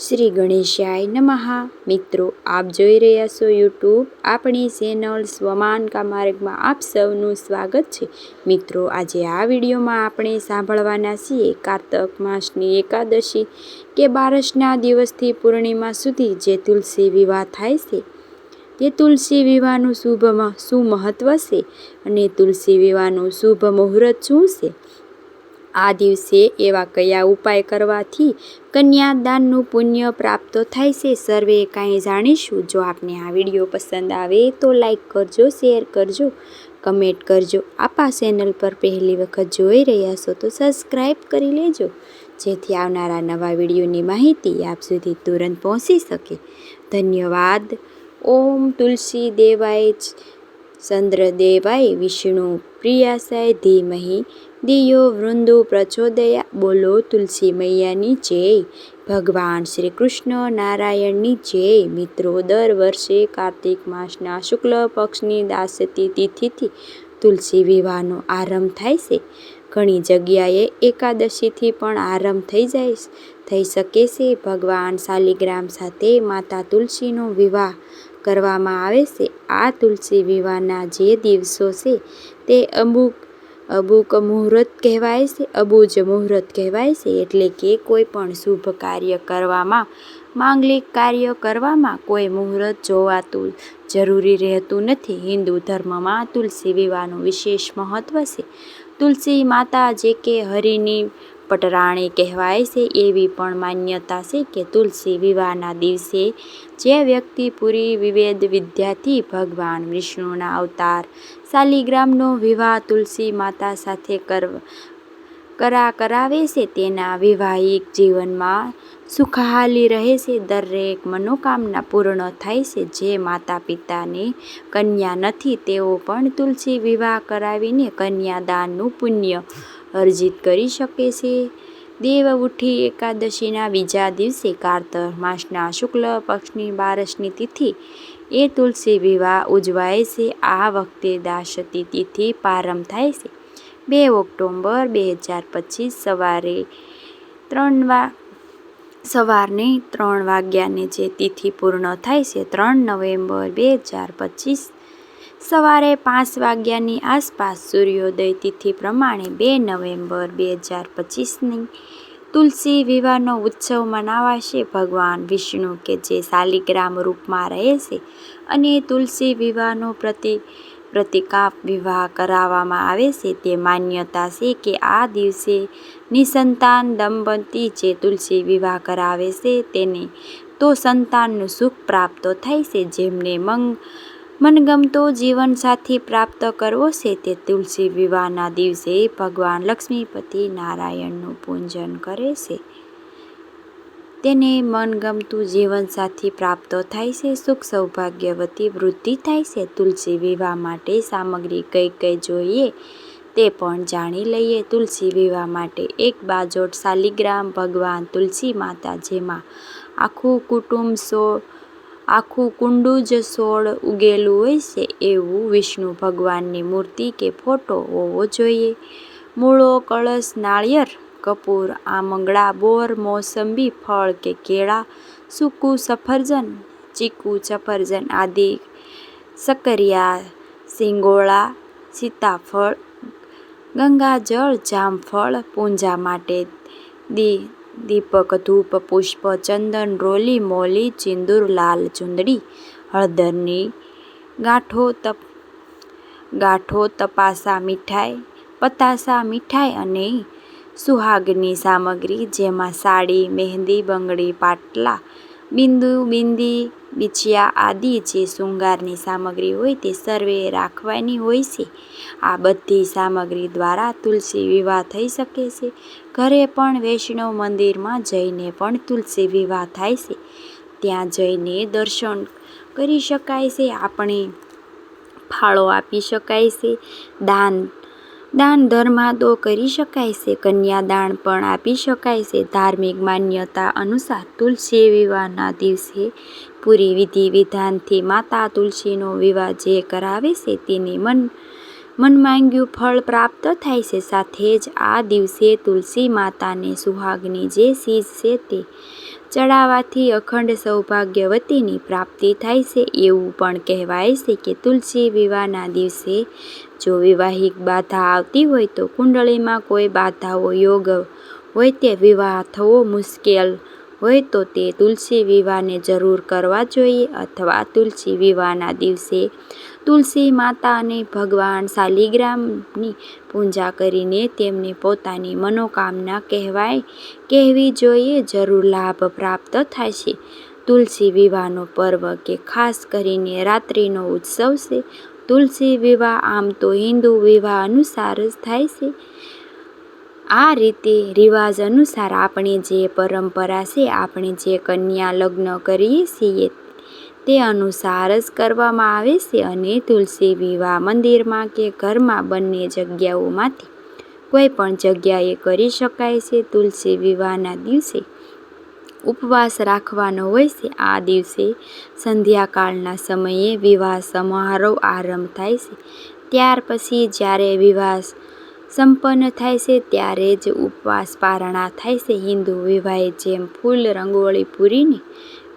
શ્રી ગણેશાય નમઃ. મિત્રો, આપ જોઈ રહ્યા છો યુટ્યુબ આપણી ચેનલ સ્વમાન કા માર્ગમાં આપ સૌનું સ્વાગત છે. મિત્રો, આજે આ વિડીયોમાં આપણે સાંભળવાના છીએ કારતક માસની એકાદશી કે બારસના દિવસથી પૂર્ણિમા સુધી જે તુલસી વિવાહ થાય છે. તે તુલસી વિવાહનું શુભ શું મહત્વ છે? અને તુલસી વિવાહનું શુભ મુહૂર્ત શું છે? આ દિવસે એવા કયા ઉપાય કરવાથી કન્યાદાનનું પુણ્ય પ્રાપ્ત થાય છે? સર્વે કાંઈ જાણીશું. જો આપને આ વીડિયો પસંદ આવે તો લાઈક કરજો, શેર કરજો, કમેન્ટ કરજો. આપા ચેનલ પર પહેલી વખત જોઈ રહ્યા છો તો સબસ્ક્રાઈબ કરી લેજો. જેથી આવનારા નવા વિડીયોની માહિતી આપ સુધી તુરંત પહોંચી શકે. ધન્યવાદ. ઓમ તુલસી દેવાય જ ચંદ્રદેવાય વિષ્ણુ પ્રિયાસાય ધીમહી. દિયો વૃંદો પ્રચોદયા, બોલો તુલસી મૈયાની જય. ભગવાન શ્રી કૃષ્ણ નારાયણની જય. મિત્રો, દર વર્ષે કાર્તિક માસના શુક્લ પક્ષની દાસતી તિથિથી તુલસી વિવાહનો આરંભ થાય છે. ઘણી જગ્યાએ એકાદશીથી પણ આરંભ થઈ જાય થઈ શકે છે. ભગવાન શાલિગ્રામ સાથે માતા તુલસીનો વિવાહ કરવામાં આવે છે. આ તુલસી વિવાહના જે દિવસો છે તે અમુક અબુક મુહૂર્ત કહેવાય છે અબુજ મુહૂર્ત કહેવાય છે, એટલે કે કોઈ પણ શુભ કાર્ય કરવામાં, માંગલિક કાર્ય કરવામાં કોઈ મુહૂર્ત જોવાતું જરૂરી રહેતું નથી. હિન્દુ ધર્મમાં તુલસી વિવાહનું વિશેષ મહત્વ છે. તુલસી માતા જે કે હરિની પટરાણી કહેવાય છે, એવી પણ માન્યતા છે કે તુલસી વિવાહના દિવસે જે વ્યક્તિ પૂરી વિવેદ વિદ્યાથી ભગવાન વિષ્ણુના અવતાર શાલિગ્રામનો વિવાહ તુલસી માતા સાથે કર, કરા, કરાવે છે. તેના વૈવાહિક જીવનમાં સુખહાલી રહે છે. દરેક મનોકામના પૂર્ણ થાય છે. જે માતા પિતાની કન્યા નથી, તેઓ પણ તુલસી વિવાહ કરાવીને કન્યાદાનનું પુણ્ય અર્જિત કરી શકે છે. દેવ ઉઠી એકાદશીના બીજા દિવસે કારતર માસના શુક્લ પક્ષની બારસની તિથિ એ તુલસી વિવાહ ઉજવાય છે. આ વખતે દાસતી તિથિ પ્રારંભ થાય છે. બે ઓક્ટોબર બે હજાર પચીસ સવારે ત્રણ વા, સવારની ત્રણ વાગ્યાને જે તિથિ પૂર્ણ થાય છે, ત્રણ નવેમ્બર બે હજાર પચીસ સવારે પાંચ વાગ્યાની આસપાસ સૂર્યોદય તિથિ પ્રમાણે બે નવેમ્બર બે હજાર પચીસની તુલસી વિવાહનો ઉત્સવ મનાવાશે ભગવાન વિષ્ણુ કે જે શાલિગ્રામ રૂપમાં રહે છે. અને તુલસી વિવાહનો પ્રતિ, પ્રતિકાપ વિવાહ કરાવવામાં આવે છે. તે માન્યતા છે કે આ દિવસે નિસંતાન દંપતી જે તુલસી વિવાહ કરાવે છે તેને, તો સંતાનનું સુખ પ્રાપ્ત થાય છે. જેમને મંગ મનગમતો જીવનસાથી પ્રાપ્ત કરવો છે તે તુલસી વિવાહના દિવસે ભગવાન લક્ષ્મીપતિ નારાયણનું પૂજન કરે છે. તેને મનગમતું જીવનસાથી પ્રાપ્ત થાય છે, સુખ સૌભાગ્યવતી વૃદ્ધિ થાય છે. તુલસી વિવાહ માટે સામગ્રી કઈ કઈ જોઈએ તે પણ જાણી લઈએ. તુલસી વિવાહ માટે એક બાજોટ શાલિગ્રામ ભગવાન તુલસી માતા જેમાં આખું કુટુંબ સો આખું કુંડું જ સોળ ઉગેલું હોય છે એવું વિષ્ણુ ભગવાનની મૂર્તિ કે ફોટો હોવો જોઈએ. મૂળો, કળશ, નાળિયેર, કપૂર, આમંગળા, બોર, મોસંબી, ફળ કે કેળા, સૂકું સફરજન, ચીકુ સફરજન આદિ, સકરિયા, સિંગોળા, સીતાફળ, ગંગાજળ, જામફળ, પૂજા માટે દી દીપક, ધૂપ, પુષ્પ, ચંદન, રોલી, મોલી, ચિંદૂર, લાલ ચુંદડી, હળદરની ગાંઠો તપ, ગાંઠો તપાસા મીઠાઈ, પતાસા મીઠાઈ અને સુહાગની સામગ્રી, જેમાં સાડી, મહેંદી, બંગડી, પાટલા, બિંદુ, બિંદી, બિછિયા આદિ જે શૃંગારની સામગ્રી હોય તે સર્વે રાખવાની હોય છે. આ બધી સામગ્રી દ્વારા તુલસી વિવાહ થઈ શકે છે. ઘરે પણ વૈષ્ણવ મંદિરમાં જઈને પણ તુલસી વિવાહ થાય છે. ત્યાં જઈને દર્શન કરી શકાય છે, આપણે ફાળો આપી શકાય છે, દાન દાન ધર્માદો કરી શકાય છે, કન્યાદાન પણ આપી શકાય છે. ધાર્મિક માન્યતા અનુસાર તુલસી વિવાહના દિવસે પૂરી વિધિ વિધાનથી માતા તુલસીનો વિવાહ જે કરાવે છે, તેને મન મનમાંગ્યું ફળ પ્રાપ્ત થાય છે. સાથે જ આ દિવસે તુલસી માતાને સુહાગની જે ચીજ છે તે ચડાવવાથી અખંડ સૌભાગ્યવતીની પ્રાપ્તિ થાય છે. એવું પણ કહેવાય છે કે તુલસી વિવાહના દિવસે જો વિવાહિક બાધા આવતી હોય તો કુંડળીમાં કોઈ બાધાઓ યોગ હોય તે વિવાહ થવો મુશ્કેલ હોય તો તે તુલસી વિવાહને જરૂર કરવા જોઈએ. અથવા તુલસી વિવાહના દિવસે તુલસી માતા અને ભગવાન શાલિગ્રામની પૂજા કરીને તેમને પોતાની મનોકામના કહેવાય, કહેવી જોઈએ, જરૂર લાભ પ્રાપ્ત થાય છે. તુલસી વિવાહનો પર્વ કે ખાસ કરીને રાત્રિનો ઉત્સવ છે. તુલસી વિવાહ આમ તો હિન્દુ વિવાહ અનુસાર જ થાય છે. આ રીતે રિવાજ અનુસાર આપણે જે પરંપરા છે, આપણે જે કન્યા લગ્ન કરીએ છીએ તે અનુસાર જ કરવામાં આવે છે અને તુલસી વિવાહ મંદિરમાં કે ઘરમાં બંને જગ્યાઓમાંથી કોઈ પણ જગ્યાએ કરી શકાય છે. તુલસી વિવાહના દિવસે ઉપવાસ રાખવાનો હોય છે. આ દિવસે સંધ્યાકાળના સમયે વિવાહ સમારોહ આરંભ થાય છે. ત્યાર પછી જ્યારે વિવાહ સંપન્ન થાય છે, ત્યારે જ ઉપવાસ પારણા થાય છે. હિન્દુ વિવાહે જેમ ફૂલ રંગોળી પૂરીને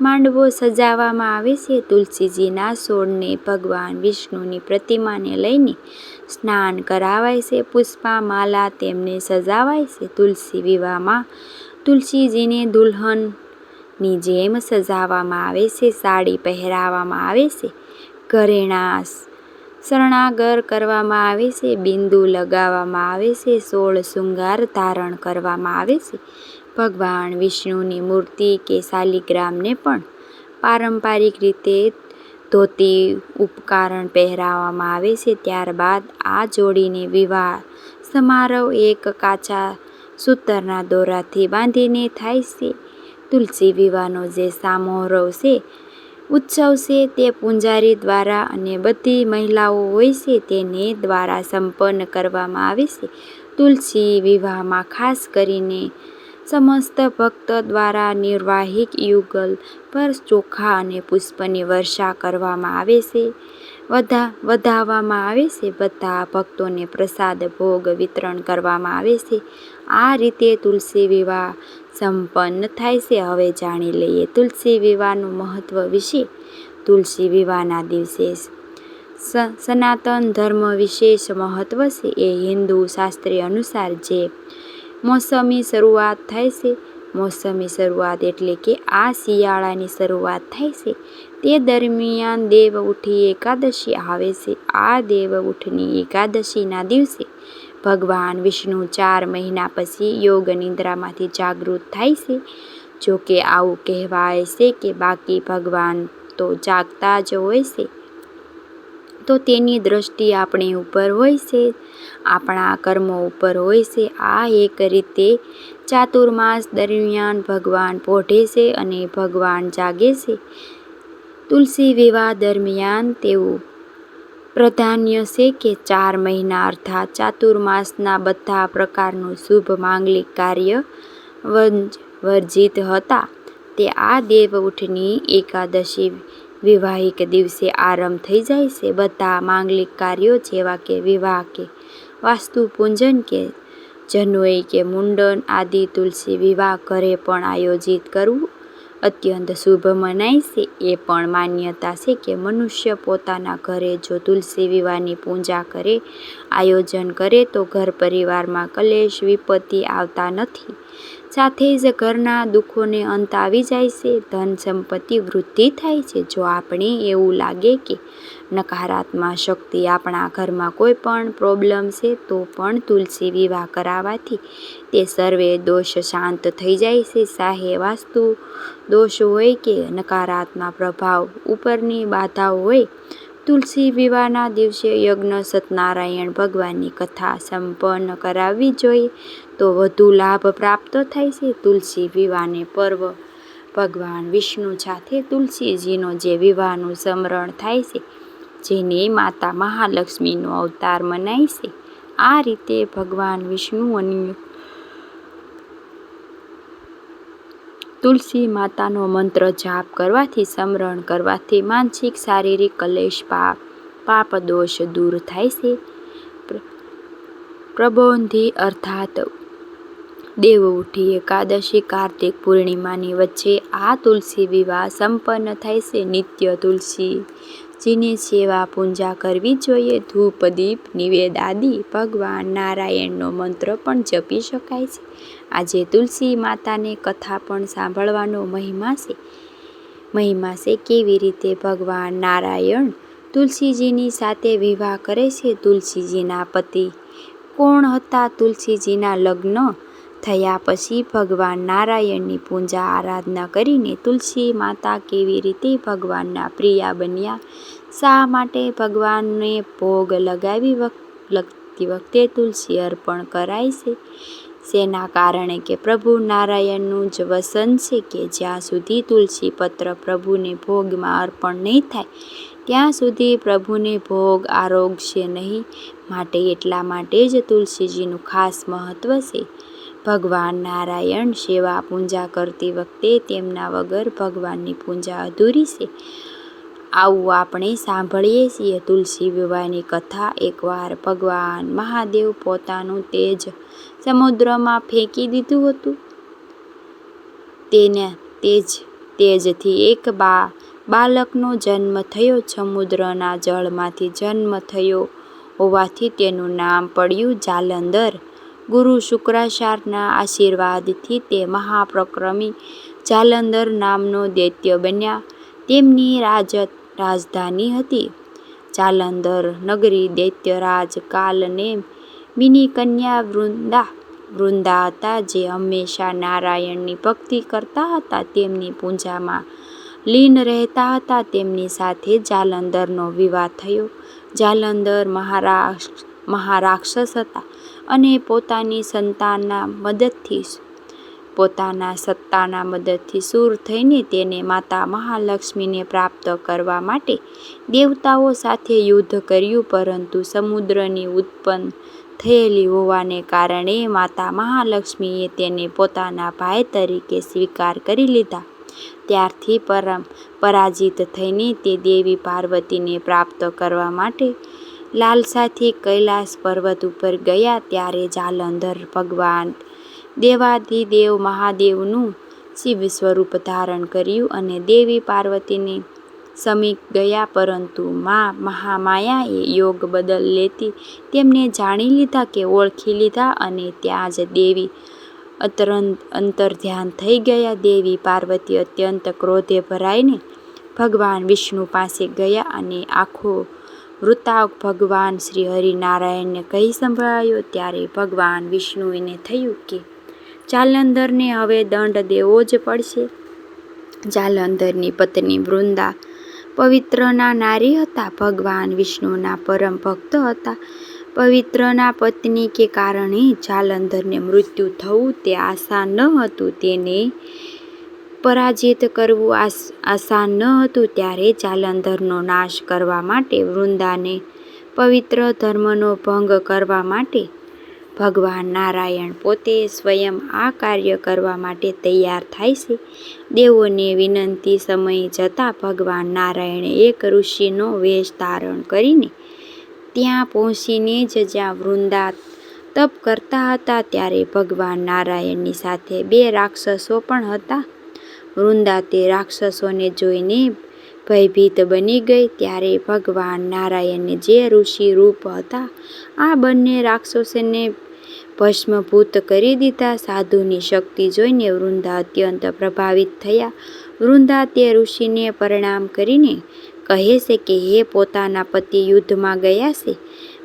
માંડવો સજાવવામાં આવે છે. તુલસીજીના છોડને ભગવાન વિષ્ણુની પ્રતિમાને લઈને સ્નાન કરાવાય છે. પુષ્પા માલા તેમને સજાવાય છે. તુલસી વિવાહમાં તુલસીજીને દુલ્હનની જેમ સજાવવામાં આવે છે. સાડી પહેરાવવામાં આવે છે. ઘરેણા શરણાગર કરવામાં આવે છે. બિંદુ લગાવવામાં આવે છે. સોળ શૃંગાર ધારણ કરવામાં આવે છે. ભગવાન, વિષ્ણુની મૂર્તિ કે શાલિગ્રામને પણ પારંપરિક રીતે ધોતી ઉપકરણ પહેરાવવામાં આવે છે. ત્યારબાદ આ જોડીને વિવાહ સમારોહ એક કાચા સૂતરના દોરાથી બાંધીને થાય છે. તુલસી વિવાહનો જે સમારોહ છે, ઉત્સવ છે તે પૂજારી દ્વારા અને બધી મહિલાઓ હોય છે તેને દ્વારા સંપન્ન કરવામાં આવે છે. તુલસી વિવાહમાં ખાસ કરીને સમસ્ત ભક્ત દ્વારા નિર્વાહિક યુગલ પર ચોખા અને પુષ્પની વર્ષા કરવામાં આવે છે. વધા, વધાવવામાં આવે છે. બધા ભક્તોને પ્રસાદ ભોગ વિતરણ કરવામાં આવે છે. આ રીતે તુલસી વિવાહ સંપન્ન થાય છે. હવે જાણી લઈએ તુલસી વિવાહનું મહત્વ વિશે. તુલસી વિવાહના દિવસે સનાતન ધર્મ વિશેષ મહત્વ છે. એ હિન્દુ શાસ્ત્રી અનુસાર જે મોસમની શરૂઆત થાય છે. મોસમી શરૂઆત એટલે કે આ શિયાળાની શરૂઆત થાય છે. તે દરમિયાન દેવ ઉઠી એકાદશી આવે છે. આ દેવ ઉઠની એકાદશીના દિવસે ભગવાન વિષ્ણુ ચાર મહિના પછી યોગ નિદ્રામાંથી જાગૃત થાય છે. જો કે આવું કહેવાય છે કે બાકી ભગવાન તો જાગતા જ હોય છે. તો તેની દ્રષ્ટિ આપણી ઉપર હોય છે, આપણા કર્મો ઉપર હોય છે. આ એક રીતે ચાતુર્માસ દરમિયાન ભગવાન પોઢે છે અને ભગવાન જાગે છે. તુલસી વિવાહ દરમિયાન તેવું પ્રાધાન્ય છે કે ચાર મહિના અર્થાત ચાતુર્માસના બધા પ્રકારનું શુભ માંગલિક કાર્ય વર્જિત હતા. તે આ દેવ ઉઠની એકાદશી વિવાહિક દિવસે આરંભ થઈ જાય છે. બધા માંગલિક કાર્યો જેવા કે વિવાહ કે વાસ્તુ પૂજન કે જનોઈ કે મુંડન આદિ તુલસી વિવાહ ઘરે પણ આયોજિત કરવું અત્યંત શુભ મનાય છે. એ પણ માન્યતા છે કે મનુષ્ય પોતાના ઘરે જો તુલસી વિવાહની પૂજા કરે, આયોજન કરે તો ઘર પરિવારમાં કલેશ, વિપત્તિ આવતા નથી. સાથે જ ઘરના દુઃખોને અંત આવી જાય છે. ધન સંપત્તિ વૃદ્ધિ થાય છે. જો આપણે એવું લાગે કે નકારાત્મક શક્તિ આપણા ઘરમાં કોઈ પણ પ્રોબ્લેમ છે, તો પણ તુલસી વિવાહ કરાવવાથી તે સર્વે દોષ શાંત થઈ જાય છે. સાહે વાસ્તુ દોષ હોય કે નકારાત્મક પ્રભાવ ઉપરની બાધાઓ હોય તુલસી વિવાહના દિવસે યજ્ઞ સત્યનારાયણ ભગવાનની કથા સંપન્ન કરાવવી જોઈએ તો વધુ લાભ પ્રાપ્ત થાય છે તુલસી વિવાહને પર્વ. ભગવાન વિષ્ણુ સાથે તુલસીજીનો જે વિવાહનું સ્મરણ થાય છે, જેને માતા મહાલક્ષ્મીનો અવતાર મનાય છે, આ રીતે ભગવાન વિષ્ણુ અને તુલસી માતાનો મંત્ર જાપ કરવાથી, સ્મરણ કરવાથી માનસિક, શારીરિક કલેશ પાપ પાપ દોષ દૂર થાય છે. પ્રબોધિ અર્થાત દેવઉઠી એકાદશી, કાર્તિક પૂર્ણિમાની વચ્ચે આ તુલસી વિવાહ સંપન્ન થાય છે. નિત્ય તુલસીજીની સેવા પૂજા કરવી જોઈએ. ધૂપ, દીપ, નિવેદ આદિ ભગવાન નારાયણનો મંત્ર પણ જપી શકાય છે. આજે તુલસી માતાને કથા પણ સાંભળવાનો મહિમા છે. મહિમા છે કેવી રીતે ભગવાન નારાયણ તુલસીજીની સાથે વિવાહ કરે છે? તુલસીજીના પતિ કોણ હતા? તુલસીજીના લગ્ન થયા પછી ભગવાન નારાયણની પૂજા આરાધના કરીને તુલસી માતા કેવી રીતે ભગવાનના પ્રિયા બન્યા? શા માટે ભગવાનને ભોગ લગાવી લગતી વખતે તુલસી અર્પણ કરાય છે? શેના કારણે કે પ્રભુ નારાયણનું જ વસન છે કે જ્યાં સુધી તુલસી પત્ર પ્રભુને ભોગમાં અર્પણ નહીં થાય, ત્યાં સુધી પ્રભુને ભોગ આરોગશે નહીં. માટે એટલા માટે જ તુલસીજીનું ખાસ મહત્વ છે. ભગવાન નારાયણ સેવા પૂજા કરતી વખતે તેમના વગર ભગવાનની પૂજા અધૂરી છે. આવું આપણે સાંભળીએ છીએ તુલસી વિવાહની કથા. એકવાર ભગવાન મહાદેવ પોતાનું તેજ સમુદ્રમાં ફેંકી દીધું હતું. તેને તેજ તેજથી એક બા બાળકનો જન્મ થયો. સમુદ્રના જળમાંથી જન્મ થયો હોવાથી તેનું નામ પડ્યું જાલંધર. ગુરુ શુક્રાચાર્યના આશીર્વાદથી તે મહાપ્રક્રમી જાલંધર નામનો દૈત્ય બન્યા. તેમની રાજ રાજધાની હતી. જાલંધર નગરી દૈત્યરાજ કાલને મિની કન્યા વૃંદા. વૃંદા હતા જે હંમેશા નારાયણની ભક્તિ કરતા હતા. તેમની પૂજામાં લીન રહેતા હતા. તેમની સાથે જાલંધરનો વિવાહ થયો. જાલંધર મહારાષ્ટ્ર મહારાક્ષસ હતા અને પોતાની સંતાનના મદદથી પોતાના સત્તાના મદદથી સૂર થઈને તેને માતા મહાલક્ષ્મીને પ્રાપ્ત કરવા માટે દેવતાઓ સાથે યુદ્ધ કર્યું. પરંતુ સમુદ્રની ઉત્પન્ન થયેલી હોવાને કારણે માતા મહાલક્ષ્મીએ તેને પોતાના ભાઈ તરીકે સ્વીકાર કરી લીધા. ત્યારથી પરમ પરાજિત થઈને તે દેવી પાર્વતીને પ્રાપ્ત કરવા માટે લાલસાથી કૈલાસ પર્વત ઉપર ગયા ત્યારે જાલંધર ભગવાન દેવાધિદેવ મહાદેવનું શિવ સ્વરૂપ ધારણ કર્યું અને દેવી પાર્વતીને સમીપ ગયા, પરંતુ મા મહામાયાએ યોગ બદલ લેતી તેમને જાણી લીધા કે ઓળખી લીધા અને ત્યાં જ દેવી અતરંત અંતર્ધ્યાન થઈ ગયા. દેવી પાર્વતી અત્યંત ક્રોધે ભરાઈને ભગવાન વિષ્ણુ પાસે ગયા અને આખો વૃતાંક ભગવાન શ્રી હરિનારાયણને કહી સંભળાયો. ત્યારે ભગવાન વિષ્ણુને થયું કે જાલંધરને હવે દંડ દેવો જ પડશે. જાલંધરની પત્ની વૃંદા પવિત્રના નારી હતા. ભગવાન વિષ્ણુના પરમ ભક્ત હતા. પવિત્રના પત્ની કે કારણે જાલંધરને મૃત્યુ થવું તે આસાન ન હતું. તેને પરાજિત કરવું આસાન ન હતું. ત્યારે જાલંધરનો નાશ કરવા માટે વૃંદાને પવિત્ર ધર્મનો ભંગ કરવા માટે ભગવાન નારાયણ પોતે સ્વયં આ કાર્ય કરવા માટે તૈયાર થાય છે. દેવોને વિનંતી સમય જતાં ભગવાન નારાયણે એક ઋષિનો વેશ ધારણ કરીને ત્યાં પહોંચીને જ જ્યાં વૃંદા તપ કરતા હતા ત્યારે ભગવાન નારાયણની સાથે બે રાક્ષસો પણ હતા. વૃંદા તે રાક્ષસોને જોઈને ભયભીત બની ગઈ ત્યારે ભગવાન નારાયણને જે ઋષિ રૂપ હતા, આ બંને રાક્ષસોને ભસ્મભૂત કરી દીધા. સાધુની શક્તિ જોઈને વૃંદા અત્યંત પ્રભાવિત થયા. વૃંદા તે ઋષિને પ્રણામ કરીને કહે છે કે, હે પોતાના પતિ યુદ્ધમાં ગયા છે.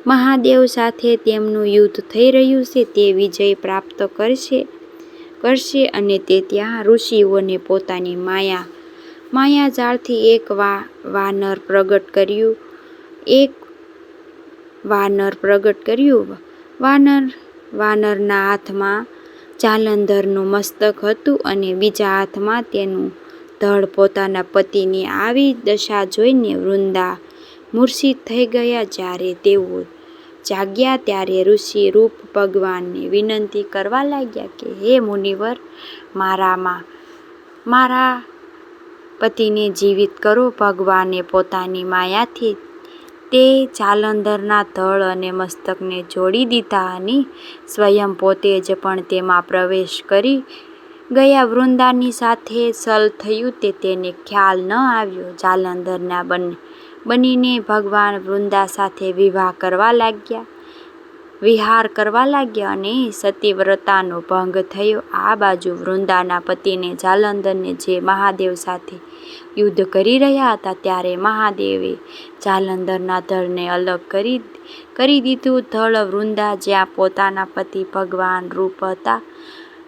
મહાદેવ સાથે તેમનું યુદ્ધ થઈ રહ્યું છે, તે વિજય પ્રાપ્ત કરશે કરશે અને તે ત્યાં ઋષિઓને પોતાની માયા માયાજાળથી એક વા, વાનર પ્રગટ કર્યું. એક વાનર પ્રગટ કર્યું. વાનર, વાનરના હાથમાં જાલંધરનું મસ્તક હતું અને બીજા હાથમાં તેનું ધડ પોતાના પતિની આવી દશા જોઈને વૃંદા મૂર્છિત થઈ ગયા જ્યારે તેઓ જાગ્યા ત્યારે ઋષિ રૂપ ભગવાનને વિનંતી કરવા લાગ્યા કે, હે મુનિવર, મારામાં, મારા પતિને જીવિત કરો, ભગવાને પોતાની માયાથી તે જાલંધરના ધડ અને મસ્તકને જોડી દીધા અને સ્વયં પોતે જ પણ તેમાં પ્રવેશ કરી ગયા. વૃંદાની સાથે સલ થયું તે તેને ખ્યાલ ન આવ્યો. જાલંધરના બનીને ભગવાન વૃંદા સાથે વિવાહ કરવા લાગ્યા. વિહાર કરવા લાગ્યા અને સતીવ્રતાનો ભંગ થયો. આ બાજુ વૃંદાના પતિને જાલંધરને જે મહાદેવ સાથે યુદ્ધ કરી રહ્યા હતા ત્યારે મહાદેવે જાલંધરના ધળને અલગ કરી કરી દીધું. ધળ વૃંદા જ્યાં પોતાના પતિ ભગવાન રૂપ હતા,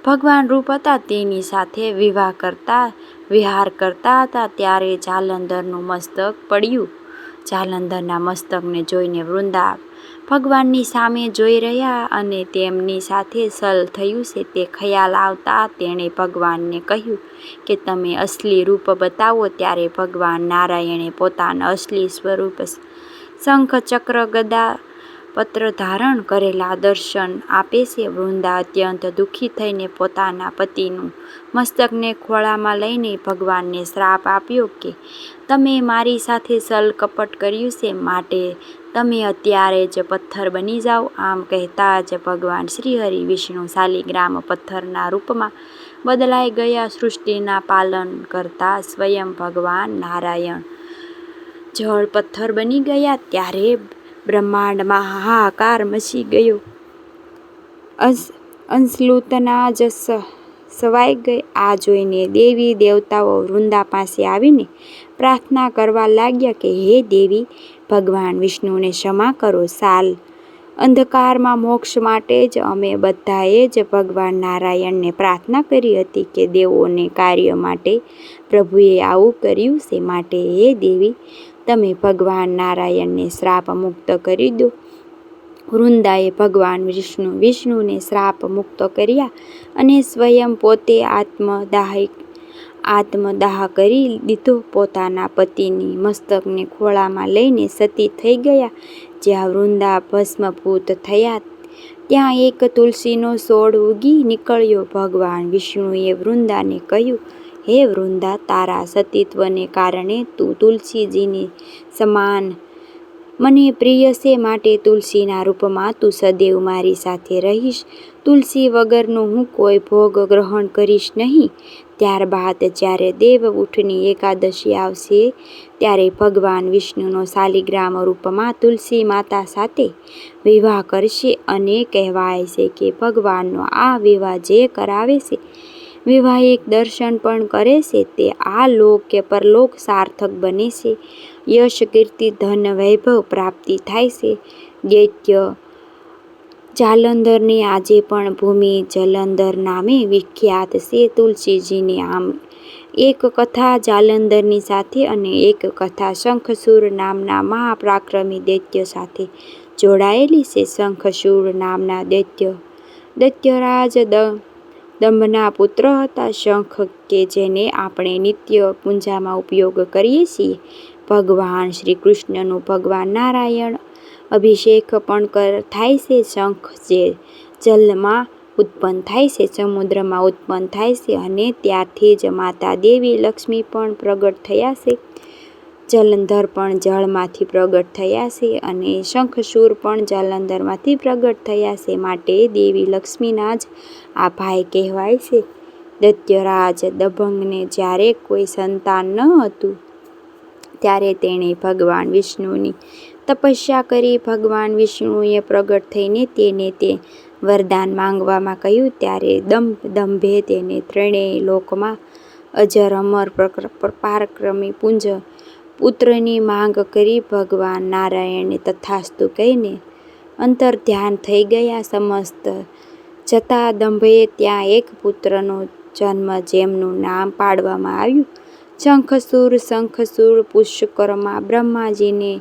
ભગવાન રૂપ હતા તેની સાથે વિવાહ કરતા, વિહાર કરતા હતા ત્યારે જાલંધરનું મસ્તક પડ્યું. જાલંધરના મસ્તકને જોઈને વૃંદા ભગવાનની સામે જોઈ રહ્યા અને તેમની સાથે સલ થયું છે તે ખ્યાલ આવતા તેણે ભગવાનને કહ્યું કે તમે અસલી રૂપ બતાવો ત્યારે ભગવાન નારાયણે પોતાના અસલી સ્વરૂપ શંખ ચક્ર ગદા પત્ર ધારણ કરેલા દર્શન આપે છે. વૃંદા અત્યંત દુઃખી થઈને પોતાના પતિનું મસ્તકને ખોળામાં લઈને ભગવાનને શ્રાપ આપ્યો કે, તમે મારી સાથે સલ કપટ કર્યું છે, માટે તમે અત્યારે જ પથ્થર બની જાઓ. આમ કહેતા જ ભગવાન શ્રીહરિ વિષ્ણુ શાલિગ્રામ પથ્થરના રૂપમાં બદલાઈ ગયા સૃષ્ટિના પાલન કરતા સ્વયં ભગવાન નારાયણ. જળ પથ્થર બની ગયા ત્યારે બ્રહ્માંડમાં હાહાકાર મચી ગયો. અંશલુતના જ સવાઈ ગઈ. આ જોઈને દેવી દેવતાઓ વૃંદા પાસે આવીને પ્રાર્થના કરવા લાગ્યા કે, હે દેવી ભગવાન વિષ્ણુને ક્ષમા કરો, સાલ. અંધકારમાં મોક્ષ માટે જ અમે બધાએ જ ભગવાન નારાયણને પ્રાર્થના કરી હતી કે દેવોને કાર્ય માટે પ્રભુએ આવું કર્યું છે, માટે હે દેવી, તમે ભગવાન નારાયણને શ્રાપ મુક્ત કરી દો. વૃંદાએ ભગવાન વિષ્ણુ વિષ્ણુને શ્રાપ મુક્ત કર્યા અને સ્વયં પોતે આત્મદાહ આત્મદાહ કરી દીધો. પોતાના પતિની મસ્તકને ખોળામાં લઈને સતી થઈ ગયા. જ્યાં વૃંદા ભસ્મભૂત થયા, ત્યાં એક તુલસીનો છોડ ઉગી નીકળ્યો. ભગવાન વિષ્ણુએ વૃંદાને કહ્યું, હે વૃંદા, તારા સતીત્વને કારણે તું તુલસીજીની સમાન. મને પ્રિય છે માટે તુલસીના રૂપમાં તું સદૈવ મારી સાથે રહીશ. તુલસી વગરનો હું કોઈ ભોગ ગ્રહણ કરીશ નહીં. ત્યારબાદ જ્યારે દેવ ઉઠની એકાદશી આવશે, ત્યારે ભગવાન વિષ્ણુનો શાલિગ્રામ રૂપમાં તુલસી માતા સાથે વિવાહ કરશે અને કહેવાય છે કે ભગવાનનો આ વિવાહ જે કરાવે છે વિવાહિક દર્શન પણ કરે છે, તે આ લોક કે પરલોક સાર્થક બને છે. યશ કીર્તિ ધન વૈભવ પ્રાપ્તિ થાય છે. દૈત્ય જાલંધરની આજે પણ ભૂમિ જલંધર નામે વિખ્યાત છે. તુલસીજીની આમ એક કથા જાલંધરની સાથે અને એક કથા શંખસૂર નામના મહાપરાક્રમી દૈત્ય સાથે જોડાયેલી છે. શંખસૂર નામના દૈત્ય દૈત્યરાજ દંભના પુત્ર હતા. શંખ કે જેને આપણે નિત્ય પૂજામાં ઉપયોગ કરીએ છીએ. ભગવાન શ્રી કૃષ્ણનું ભગવાન નારાયણ અભિષેક પણ થાય છે શંખ જે જલમાં ઉત્પન્ન થાય છે, સમુદ્રમાં ઉત્પન્ન થાય છે અને ત્યારથી જ માતા દેવી લક્ષ્મી પણ પ્રગટ થયા છે. જલંધર પણ જળમાંથી પ્રગટ થયા છે અને શંખસૂર પણ જલંધરમાંથી પ્રગટ થયા છે. માટે દેવી લક્ષ્મીના જ આ ભાઈ કહેવાય છે. દત્યરાજ દભંગને જ્યારે કોઈ સંતાન ન હતું, ત્યારે તેણે ભગવાન વિષ્ણુની તપસ્યા કરી ભગવાન વિષ્ણુએ પ્રગટ થઈને તેને તે વરદાન માંગવામાં કહ્યું. ત્યારે દંભ દંભે તેને ત્રણેય લોકમાં અજર, અમર પારક્રમી, પુંજ પુત્રની માંગ કરી ભગવાન નારાયણે તથાસ્તુ કહીને અંતર ધ્યાન થઈ ગયા. સમસ્ત જતા દંભે ત્યાં એક પુત્રનો જન્મ જેમનું નામ પાડવામાં આવ્યું. શંખસૂર શંખસૂર પુષ્કરમાં બ્રહ્માજીને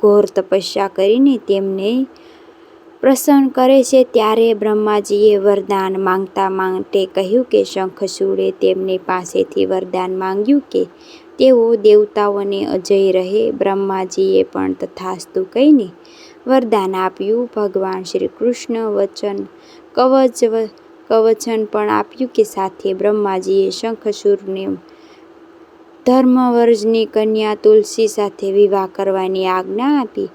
ઘોર તપસ્યા કરીને તેમને પ્રસન્ન કરે છે. ત્યારે બ્રહ્માજીએ વરદાન માંગતા માટે કહ્યું કે શંખસૂરે તેમની પાસેથી વરદાન માંગ્યું કે, તેઓ દેવતાઓને અજય રહે. બ્રહ્માજીએ પણ તથાસ્તુ કહીને વરદાન આપ્યું. ભગવાન શ્રી કૃષ્ણ વચન, કવચ, કવચન પણ આપ્યું કે, સાથે બ્રહ્માજીએ શંખસૂરને ધર્મવર્જની કન્યા તુલસી સાથે વિવાહ કરવાની આજ્ઞા આપી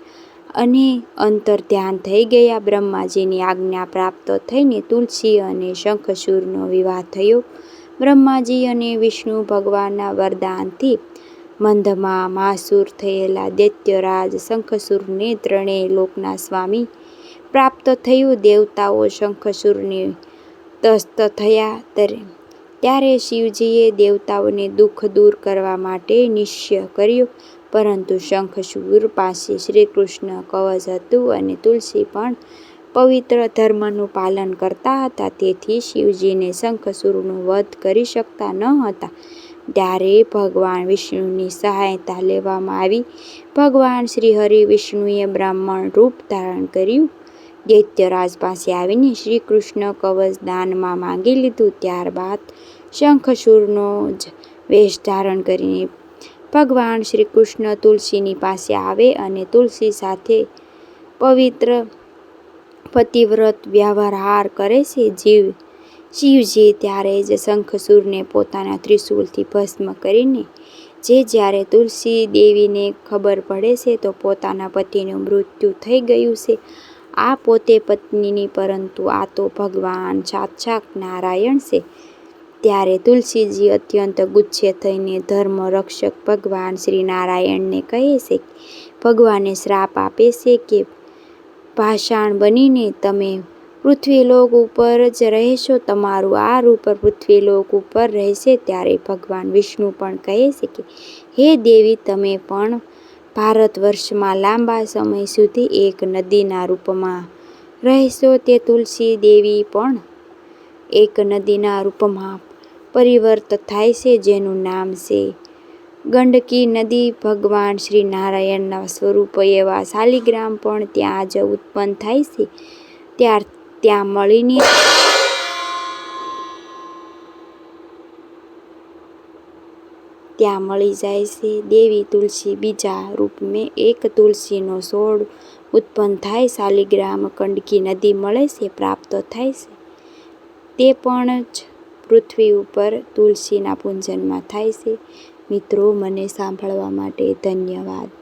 અને અંતર ધ્યાન થઈ ગયા. બ્રહ્માજીની આજ્ઞા પ્રાપ્ત થઈને તુલસી અને શંખસૂરનો વિવાહ થયો. બ્રહ્માજી અને વિષ્ણુ ભગવાનના વરદાનથી મંદમાં માસૂર થયેલા દૈત્યરાજ શંખસૂરને ત્રણેય લોકના સ્વામી પ્રાપ્ત થયું. દેવતાઓ શંખસૂરને તસ્ત થયા. ત્યારે શિવજીએ દેવતાઓને દુઃખ દૂર કરવા માટે નિશ્ચય કર્યો. પરંતુ શંખચૂડ પાસે શ્રીકૃષ્ણ કવચ હતું અને તુલસી પણ પવિત્ર ધર્મનું પાલન કરતા હતા. તેથી શિવજીને શંખચૂડનો વધ કરી શકતા ન હતા. ત્યારે ભગવાન વિષ્ણુની સહાયતા લેવામાં આવી. ભગવાન શ્રી હરિ વિષ્ણુએ બ્રાહ્મણ રૂપ ધારણ કર્યું. દૈત્યરાજ પાસે આવીને શ્રી કૃષ્ણ કવચ દાનમાં માંગી લીધું. ત્યારબાદ શંખસૂરનો જ વેશ ધારણ કરીને ભગવાન શ્રી કૃષ્ણ તુલસીની પાસે આવે અને તુલસી સાથે પવિત્ર પતિવ્રત વ્યવહાર કરે છે. જીવ શિવજી ત્યારે જ શંખસૂરને પોતાના ત્રિશૂલથી ભસ્મ કરીને જે જ્યારે તુલસી દેવીને ખબર પડે છે તો પોતાના પતિનું મૃત્યુ થઈ ગયું છે. આ પોતે પત્નીની, પરંતુ આ તો ભગવાન સાક્ષાત નારાયણ છે. ત્યારે તુલસીજી અત્યંત ગુસ્સે થઈને ધર્મ રક્ષક ભગવાન શ્રી નારાયણને કહે છે, ભગવાને શ્રાપ આપે છે કે પાષાણ બનીને તમે પૃથ્વીલોક ઉપર જ રહેશો, તમારું આ રૂપ પૃથ્વીલોક ઉપર રહેશે. ત્યારે ભગવાન વિષ્ણુ પણ કહે છે કે, હે દેવી, તમે પણ ભારત વર્ષમાં લાંબા સમય સુધી એક નદીના રૂપમાં રહેશો તે તુલસી દેવી પણ એક નદીના રૂપમાં પરિવર્ત થાય છે જેનું નામ છે ગંડકી નદી. ભગવાન શ્રી નારાયણના સ્વરૂપ એવા શાલિગ્રામ પણ ત્યાં જ ઉત્પન્ન થાય છે. ત્યાર ત્યાં મળીને ત્યાં મળી જાય છે. દેવી તુલસી બીજા રૂપમે એક તુલસીનો છોડ ઉત્પન્ન થાય શાલિગ્રામ કંડકી નદી મળે છે, પ્રાપ્ત થાય છે. તે પણ જ પૃથ્વી ઉપર તુલસીના પૂજનમાં થાય છે. મિત્રો, મને સાંભળવા માટે ધન્યવાદ.